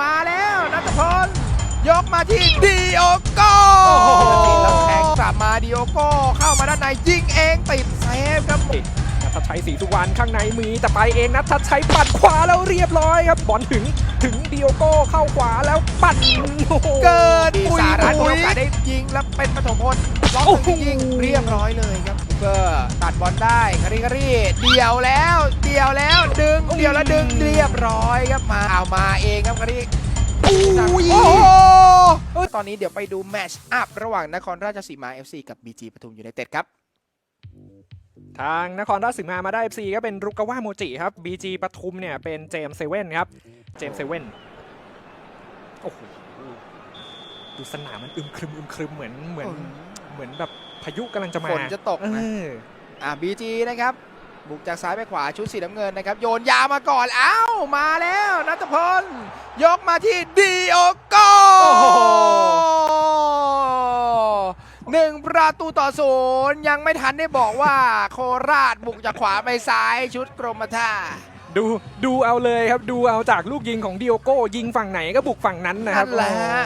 มาแล้วนัทพลยกมาที่ดิโอโก้โอ้โหแล้วแทงกลับมาดิโอโก้เข้ามาด้านในยิงเองติดเซฟครับนัทชัยศรีสุวรรณข้างในมีแต่ไปเองนัทชัยปัดขวาแล้วเรียบร้อยครับบอลถึงถึงดิโอโก้เข้าขวาแล้วปั่นโอ้โหเกินปุยสารัตปุยโอกาสได้ยิงแล้วเป็นปฐมพลล็อกโอ้โหยิงเรียบร้อยเลยครับ เกอร์ตัดบอลได้คาริคารีเดี่ยวแล้ว เดี่ยวแล้วดึงเดี่ยวแล้วดึงเรียบร้อยครับมาเอามาเองครับคาริโอ้ยโอ้โหตอนนี้เดี๋ยวไปดูแมตช์อัพระหว่างนครราชสีมา FC กับ BG ปทุมยูไนเต็ดครับทางนครราชสีมามาได้ FC ก็เป็นรุกาวะโมจิครับ BG ปทุมเนี่ยเป็นเจมส์เซเว่นครับ เจมส์เซเว่นโอ้โหดูสนามมันอึมครึมอึมครึมเหมือนเหมือนเหมือนแบบ พายุกำลังจะมาฝนจะตกเอนะออ่า BG นะครับ บุกจากซ้ายไปขวาชุดสีน้ำเงินนะครับ โยนยาวมาก่อนอ้าวมาแล้วนัทพล ยกมาที่ดิโอโก้โอ้โหหนึ่งประตูต่อศูนย์ยังไม่ทันได้บอกว่าโคราชบุกจากขวาไปซ้ายชุดกรมท่าดูดูเอาเลยครับดูเอาจากลูกยิงของดิโอโก้ยิงฝั่งไหนก็บุกฝั่งนั้นนะครับนั่นแหละฮะ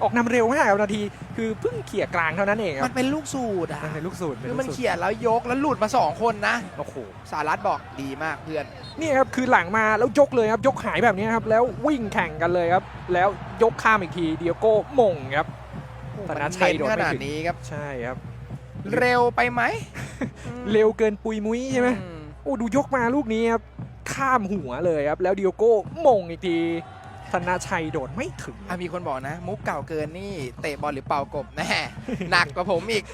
อ๋อออกนำเร็วมากครับนาที คือเพิ่งเขี่ยกลางเท่านั้นเองคมัรับนเป็นลูกสูตรอะมันเป็นลูกสูตรคือมันลูกสูตรเขี่ยแล้วยกแล้วหลุดมาสองคนนะ โอ้โห สารัตบอกดีมากเพื่อน นี่ครับคือหลังมาแล้วยกเลยครับยกหายแบบนี้ครับแล้ววิ่งแข่งกันเลยครับ แล้วยกข้ามอีกทีดิโอโก้มงครับธนชัยโดดขไม่นาดถึงนี้ครับ ใช่ครับ เร็วไปไหมเร็วเกินปุยมุ้ยใช่ไหมอืโอ้ดูยกมาลูกนี้ครับข้ามหัวเลยครับ แล้วดิโอโก้มงอีกที ธนาชัยโดดไม่ถึง อะมีคนบอกนะ มุกเก่าเกินนี่เตะบอลหรือเป่ากบแน่ หนักกว่าผมอีก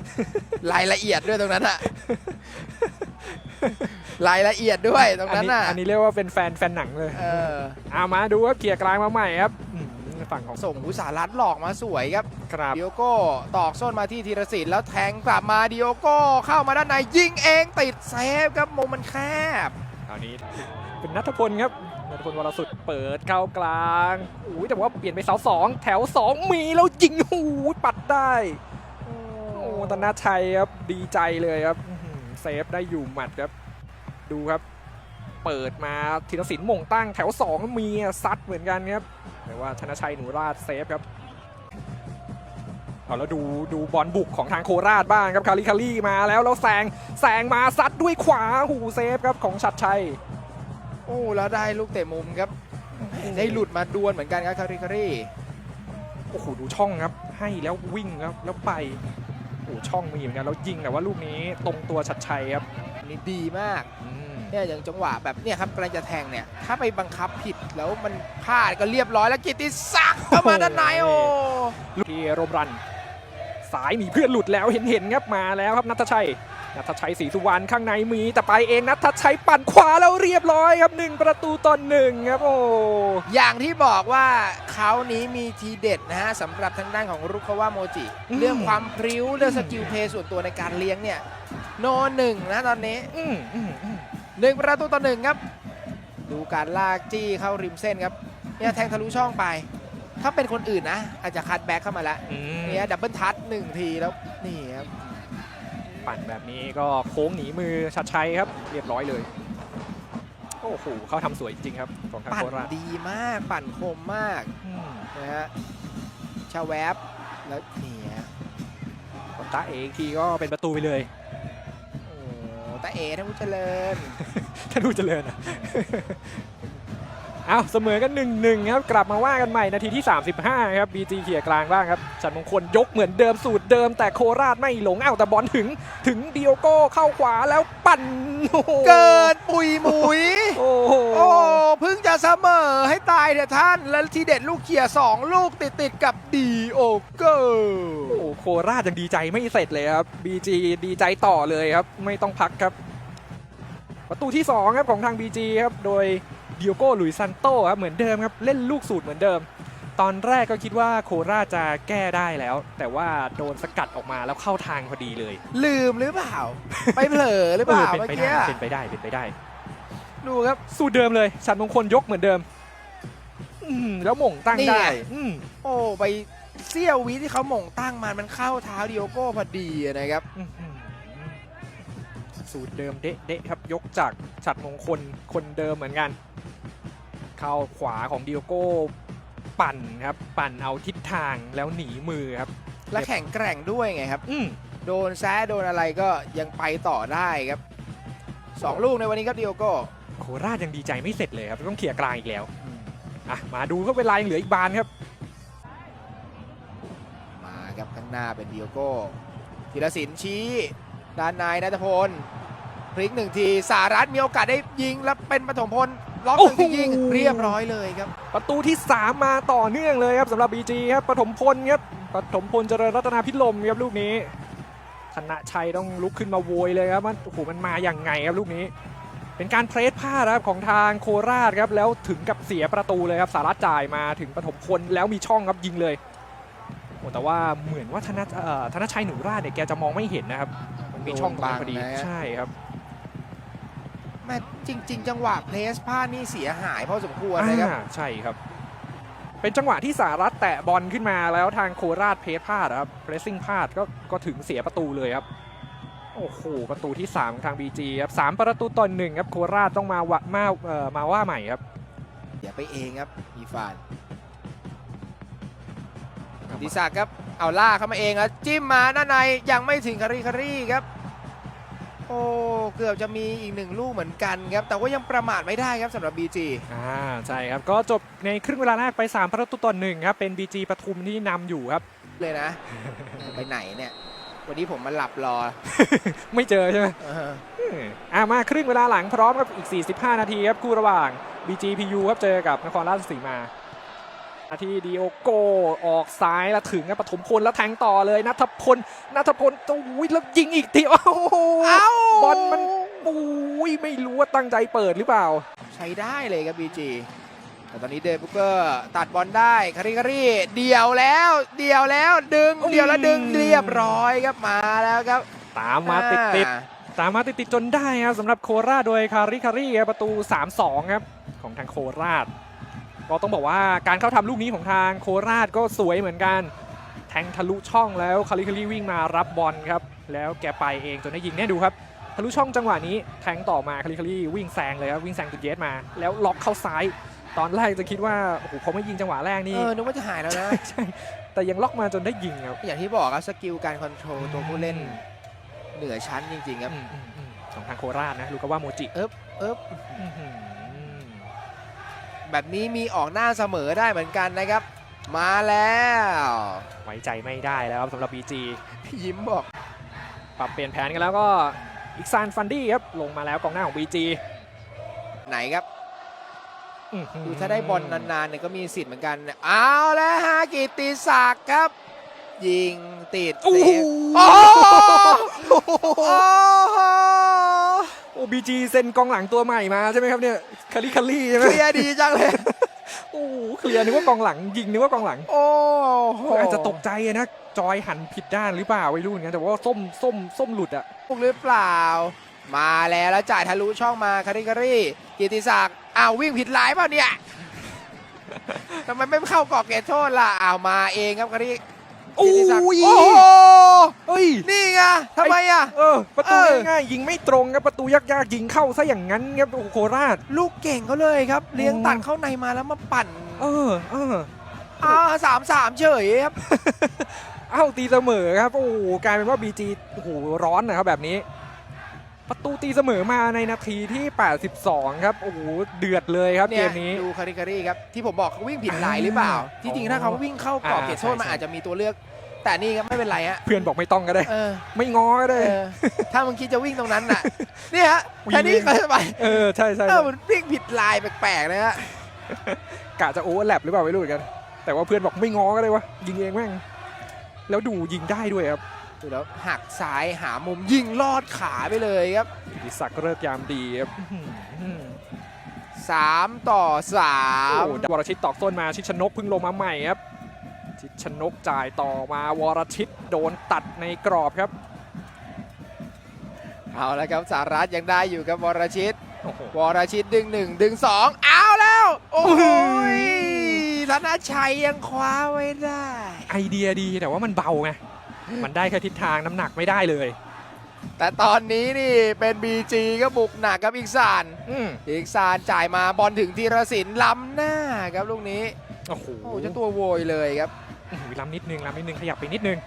รายละเอียดด้วยตรงนั้นอะรายละเอียดด้วยตรงนั้นอะอันนี้เรียกว่าเป็นแฟนแฟนหนังเลยเออเอามาดูครับเกียร์กลางมาใหม่ครับอืมฝั่งของส่งอุตสารัตหลอกมาสวยครับครับดิโอโก้ตอกส้นมาที่ธีรศิลป์แล้วแทงกลับมาดิโอโก้เข้ามาด้านในยิงเองติดเซฟครับมุมมันแคบคราวนี้เป็นนัทพลครับ นัทพลวรสุดเปิดเข้ากลางอุ้ยแต่ว่าเปลี่ยนไปเสาสองแถวสองมีแล้วยิงหูปัดได้โอ้ธนาชัยครับดีใจเลยครับเซฟได้อยู่หมัดครับ ดูครับ เปิดมาธีรศิลป์มงตั้งแถวสองมีซัดเหมือนกันครับแต่ว่าธนชัยหนูราชเซฟครับเอาแล้วดูดูบอลบุกของทางโคราชบ้างครับคาริคารีมาแล้วแล้วแซงแซงมาซัดด้วยขวาหูเซฟครับของชัดชัย อ้แล้วได้ลูกเตะมุมครับ ได้หลุดมาดวลเหมือนกันครับคาริคารีโอ้โหดูช่องครับ ให้แล้ววิ่งครับแล้วไปโอ้โหช่องมีเหมือนกันแล้วยิงแต่ว่าลูกนี้ตรงตัวชัดชัยครับนี่ดีมากอืมเนี่ยอย่างจังหวะแบบเนี่ยครับกำลังจะแทงเนี่ยถ้าไปบังคับผิดแล้วมันพลาดก็เรียบร้อยแล้วกิตติศักดิ์เข้ามาด้านในโอ้ลูกที่รมรัน สายมีเพื่อนหลุดแล้วเห็นเห็นๆครับมาแล้วครับนัทชัย นัทชัยศรีสุวรรณข้างในมีแต่ไปเองนัทชัยปั่นขวาแล้วเรียบร้อยครับหนึ่งประตูต่อหนึ่งครับโอ้อย่างที่บอกว่าเขานี้มีทีเด็ดนะฮะสำหรับทางด้านของรุคาวะโมจิ เรื่องความพริ้วเรื่องสกิลเพลย์ส่วนตัวในการเลี้ยงเนี่ยโนหนึ่งนะตอนนี้อืมอืมอืมหนึ่งประตูต่อหนึ่งครับ ดูการลากจี้เข้าริมเส้นครับเนี่ยแทงทะลุช่องไป ถ้าเป็นคนอื่นนะ อาจจะคัดแบ็กเข้ามาแล้วอืมเนี่ยดับเบิลทัชหนึ่งทีแล้วนี่ครับ ปั่นแบบนี้ก็โค้งหนีมือชัดชัยครับ เรียบร้อยเลย โอ้โหเขาทำสวยจริงๆครับของทางปั่นโคราชดีมาก ปั่นคมมากอืมนะฮะชาแวบแล้วนี่ฮะกดตาเองทีก็เป็นประตูไปเลยโอ้ตาเอท่านผู้เจริญ ถ้าดูเจริญอะ เอาเสมอกัน1นหนึ่งครับกลับมาว่ากันใหม่นาทีที่ 35 ครับ BG เขี่ยกลางบ้างครับจันมงคลยกเหมือนเดิมสูตรเดิม แต่โคราชไม่หลงเอ้าแต่บอลถึงถึงดิโอโก้เข้าขวาแล้วปั่นโอ้โหเกินปุยหมุยโอ้โหโอ้เพิ่งจะเสมอให้ตายเถอะท่าน แล้วทีเด็ดลูกเขี่ยสองลูกติดติดๆกับดีโอเกอร์โอ้โหโคราชยังดีใจไม่เสร็จเลยครับ BG ดีใจต่อเลยครับไม่ต้องพักครับ ประตูที่2ครับของทาง BG ครับโดย ดิโอโก้หลุยซันโตครับเหมือนเดิมครับเล่นลูกสูตรเหมือนเดิม ตอนแรกก็คิดว่าโคราชจะแก้ได้แล้ว แต่ว่าโดนสกัดออกมาแล้วเข้าทางพอดีเลยลืมหรือเปล่า ไปเผลอหรือเปล่าเป็นเมื่อไปกี้ได้เป็นไปได้เป็นไปได้ ดูครับสูตรเดิมเลยฉันมงคลยกเหมือนเดิมอืมแล้วหม่งตั้งนี่ได้ไงอืมโอ้ไปเสี้ยววิที่เขาหม่งตั้งมันมันเข้าเท้าดิโอโก้พอดีนะครับอื้อหือสูตรเดิมเด๊ะเด๊ะครับยกจากฉัดมงคลคนเดิมเหมือนกัน เข้าขวาของดิโอโก้ปั่นครับ ปั่นเอาทิศทางแล้วหนีมือครับ และแข็งแกร่งด้วยไงครับ อืมโดนแซะโดนอะไรก็ยังไปต่อได้ครับสองลูกในวันนี้ครับดิโอโก้โคราชยังดีใจไม่เสร็จเลยครับ ต้องเคลียร์กลางอีกแล้วอะมาดูก็เวลายังเหลืออีกบานครับ มาครับข้างหน้าเป็นดิโอโก้ธีรศิลป์ชี้ด้านในนัทพลพลิกหนึ่งทีสารัตมีโอกาสได้ยิงแล้วเป็นปฐมพล ล็อกหนึ่งทียิงโอ้โหเรียบร้อยเลยครับ ประตูที่ 3 มาต่อเนื่องเลยครับสำหรับ BG ครับปฐมพลครับปฐมพลเจริญรัตนาพิลมครับลูกนี้ธนชัยต้องลุกขึ้นมาโวยเลยครับมันโอ้โหมันมาอย่างไงครับลูกนี้ เป็นการเพรสพลาดครับของทางโคราชครับแล้วถึงกับเสียประตูเลยครับสารัตจ่ายมาถึงปฐมพลแล้วมีช่องครับยิงเลยโอ้แต่ว่าเหมือนว่าธนเอ่อธนชัยหนูราชเนี่ยแกจะมองไม่เห็นนะครับมันมีช่องตรงนั้นพอดีโดนบังนะใช่ครับแม่จริง ๆ จังหวะเพลสพลาดนี่เสียหายพอสมควรนะครับ อ่าใช่ครับ เป็นจังหวะที่สารัตแตะบอลขึ้นมาแล้วทางโคราชเพสพลาดครับเพรสซิ่งพลาดก็ก็ถึงเสียประตูเลยครับ โอ้โห ประตูที่3ของทาง BG ครับสามประตูต่อหนึ่งครับโคราชต้องมาวะมาเอ่อมาว่าใหม่ครับอย่าไปเองครับอีฟานดิศักดิ์ครับเอาล่ากเข้ามาเองแล้วจิ้มมาด้านในยังไม่ถึงคารีคารีครับ โอ้เกือบจะมีอีกหนึ่งลูกเหมือนกันครับ แต่ว่ายังประมาทไม่ได้ครับสำหรับ BG อ่าใช่ครับก็จบในครึ่งเวลาแรกไป 3 ประตูต่อหนึ่งครับเป็น BG ปทุมที่นำอยู่ครับ เลยนะ ไปไหนเนี่ย วันนี้ผมมาหลับรอไม่เจอใช่ไหมเอออืมอ่ามาครึ่งเวลาหลังพร้อมกับอีก 45 นาทีครับคู่ระหว่าง BG PU ครับเจอกับนครราชสีมานา ทีดีโอโกออกซ้ายแล้วถึงครับปฐมพลแล้วแทงต่อเลยนัทพลนัทพลต้องวิ่งแล้วยิงอีกทีโอ้โหเอ้าบอลมันอุ้ยไม่รู้ว่าตั้งใจเปิดหรือเปล่า ใช้ได้เลยครับ BG แต่ตอนนี้เดบุกเกอร์ตัดบอลได้คาริคารีเดี่ยวแล้ว เดี่ยวแล้วดึงอืมเดี่ยวแล้วดึงเรียบร้อยครับมาแล้วครับ ตามมาติดติดอ่าๆตามมาติดติดๆจนได้ครับสำหรับโคราชโดยคาริคารีครับประตู 3-2 ครับ ของทางโคราช ก็ต้องบอกว่าการเข้าทำลูกนี้ของทางโคราชก็สวยเหมือนกัน แทงทะลุช่องแล้วคาริคารีวิ่งมารับบอลครับ แล้วแกไปเองจนได้ยิงเนี่ยดูครับทะลุช่องจังหวะนี้แทงต่อมาคาริคารีวิ่งแซงเลยครับวิ่งแซงตุดเยสมา แล้วล็อกเข้าซ้ายตอนแรกจะคิดว่าโอ้โหเขาไม่ยิงจังหวะแรกนี่เออนึกว่าจะหายแล้วนะใช่แต่ยังล็อกมาจนได้ยิงครับอย่างที่บอกครับสกิลการคอนโทรลตัวผู้เล่นอืมเหนือชั้นจริงๆครับอืมอืมอืมของทางโคราชนะลูกาว่าโมจิเอิบเอิบอื้อหือ แบบนี้มีออกหน้าเสมอได้เหมือนกันนะครับ มาแล้ว ไว้ใจไม่ได้แล้วครับสำหรับ BG พี่ยิ้มบอก ปรับเปลี่ยนแผนกันแล้วก็อีกซานฟันดี้ครับลงมาแล้วกองหน้าของ BG ไหนครับอื้อหืคือถ้าได้บอลนานๆเนี่ยก็มีสิทธิ์เหมือนกัน เอาแล้วฮะกิตติศักดิ์ครับ ยิงติดโอ้เซโหฟโอ้โหโอ้โหโอ้ BG เซ็นกองหลังตัวใหม่มาใช่ไหมครับเนี่ยคาริคารี่ใช่ไหมเคลียร์ดีจังเลยโอ้โหเคลียร์นึกว่ากองหลังยิงนึกว่ากองหลัง โอ้โหอาจจะตกใจนะจอยหันผิดด้านหรือเปล่าไม่รู้เหมือนกันแต่ว่าส้มส้มส้มหลุดอะถูกหรือเปล่า มาแล้วแล้วจ่ายทะลุช่องมาคาริคารีกิติศักดิ์อ้าววิ่งผิดหลายเปล่าเนี่ยทำไมไม่เข้ากรอบเขตโทษล่ะอ้าวมาเองครับคาริ โอ้กิติศักดิ์ยโอ้โหเฮ้ยนี่ไงทำไมอะเออประตูเออง่ายๆยิงไม่ตรงครับประตูยากๆยิงเข้าซะอย่างนั้นครับโอ้โหโคราช ลูกเก่งเขาเลยครับ เลี้ยงโอ้ตัดเข้าในมาแล้วมาปั่น เออเอออ่าสามสามเฉยครับเอ้าตีเสมอครับ โอ้โหกลายเป็นว่า BG โอ้โหร้อนนะครับแบบนี้ ประตูตีเสมอมาในนาทีที่ 82 ครับ โอ้โหเดือดเลยครับเนี่เกยมนี้ดูคาริการีครับ ที่ผมบอกเขาวิ่งผิดหลายหรือเปล่าอ่าที่จริงถ้าเขาวิ่งเข้ากรอบอ่าเขตโทษใช่มันใช่อาจจะมีตัวเลือก แต่นี่ครับไม่เป็นไรฮะเพื่อนบอกไม่ต้องก็ได้ เออไม่ง้อก็เอได้ อถ้ามึงคิดจะวิ่งตรงนั้นน่ะเนี่ยฮะวิ่ง แค่นี้ก็สบายเออใช่ใช่เออมันวิ่งผิดลายแปลกๆนะฮะกะจะโอเวอร์แลปหรือเปล่าไม่รู้เหมือนกัน แต่ว่าเพื่อนบอกไม่ง้อก็ได้วะยิงเองแม่งแล้วดูยิงได้ด้วยครับดูแล้วหักซ้ายหามุมยิงลอดขาไปเลยครับ กิติศักดิ์เลิกยามดีครับอื้อหือสามต่อสามโอ้วรชิตตอกต้นมาชิดชนกเพิ่งลงมาใหม่ครับ ชิดชนกจ่ายต่อมาวรชิตโดนตัดในกรอบครับ เอาแล้วครับสารัตยังได้อยู่ครับวรชิตโอ้โหวรชิตดึงหนึ่งดึงสองเอาแล้ว โอ้ยธนชัยยังคว้าไว้ได้ ไอเดียดีแต่ว่ามันเบาไงมันได้แค่ทิศทางน้ำหนักไม่ได้เลย แต่ตอนนี้นี่เป็น BG ก็บุกหนักครับอีกซานอืมอีกซานจ่ายมาบอลถึงธีรศิลป์ล้ำหน้าครับลูกนี้ โอ้โหโอ้เจ้าตัวโวยเลยครับอื้อหือ ล้ำนิดนึงล้ำนิดนึงขยับไปนิดนึง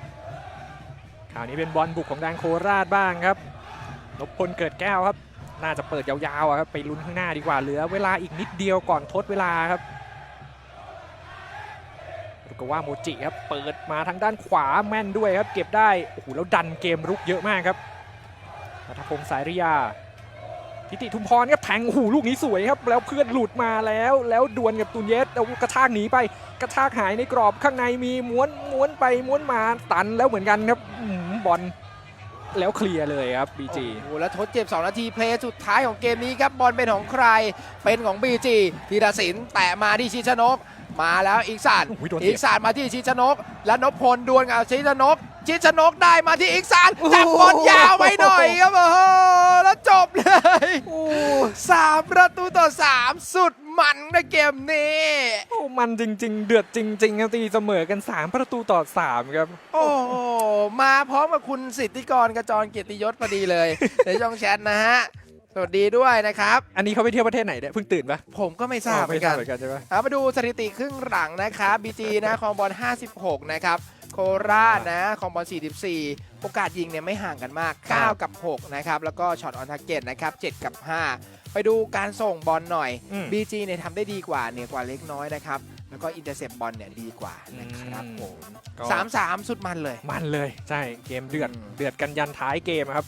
คราวนี้เป็นบอลบุกของแดงโคราชบ้างครับนพพลเกิดแก้วครับ น่าจะเปิดยาวๆครับไปลุ้นข้างหน้าดีกว่าเหลือ เวลาอีกนิดเดียวก่อนทดเวลาครับลูกว่าโมจิครับเปิดมาทางด้านขวาแม่นด้วยครับ เก็บได้โอ้โหแล้วดันเกมรุกเยอะมากครับนัทพงศ์สายริยา ทิติทุมพรครับแทงโอ้โหูลูกนี้สวยครับ แล้วเพื่อนหลุดมาแล้ว แล้วดวลกับตุนเยสเอากระชากหนีไป กระชากหายในกรอบข้างในมีม้วนม้วนไปม้วนมาตันแล้วเหมือนกันครับอื้อหือบอลแล้วเคลียร์เลยครับบีจีโอ้โหแล้วทดเจ็บ 2 นาทีเพลย์สุดท้ายของเกมนี้ครับบอลเป็นของใครเป็นของ BG ธีรศิลป์แตะมาที่ชิชนก มาแล้วอีกสานโอ้ยโดนอีเสีกยสานมาที่ชิชนก และนพพลดวลกับชิชนก ชิชนกได้มาที่อีกสานจับบอลยาวไว้หน่อยครับโอ้โหแล้วจบเลยโอ้สามประตูต่อสามสุดมันในเกมนี้โอ้มันจริง ๆ เดือดจริงๆครับตีเสมอกัน 3 ประตูต่อ 3 ครับ โอ้โหมาพร้อมกับคุณสิทธิกรกระจรเกียรติยศพอดีเลย ในช่องแชทนะฮะ สวัสดีด้วยนะครับ อันนี้เขาไปเที่ยวประเทศไหนเนี่ยเพิ่งตื่นปะผมก็ไม่ทราบเหมือนกันเหมือนกันใช่ปะเอามาดูสถิติครึ่งหลังนะครับบีจีนะคองบอล 56 นะครับ โคราชนะคองบอล44 โอกาสยิงเนี่ยไม่ห่างกันมาก 9 กับ 6 นะครับ แล้วก็ช็อตออนทาร์เก็ตนะครับ 7 กับ 5 ไปดูการส่งบอลหน่อยอืม BG เนี่ยทำได้ดีกว่าเนี่ยกว่าเล็กน้อยนะครับ แล้วก็อินเตอร์เซปบอลเนี่ยดีกว่านะครับอืมผมก็สามสามสุดมันเลย มันเลย ใช่ เกมเดือดอืมเดือดกันยันท้ายเกมอะครับ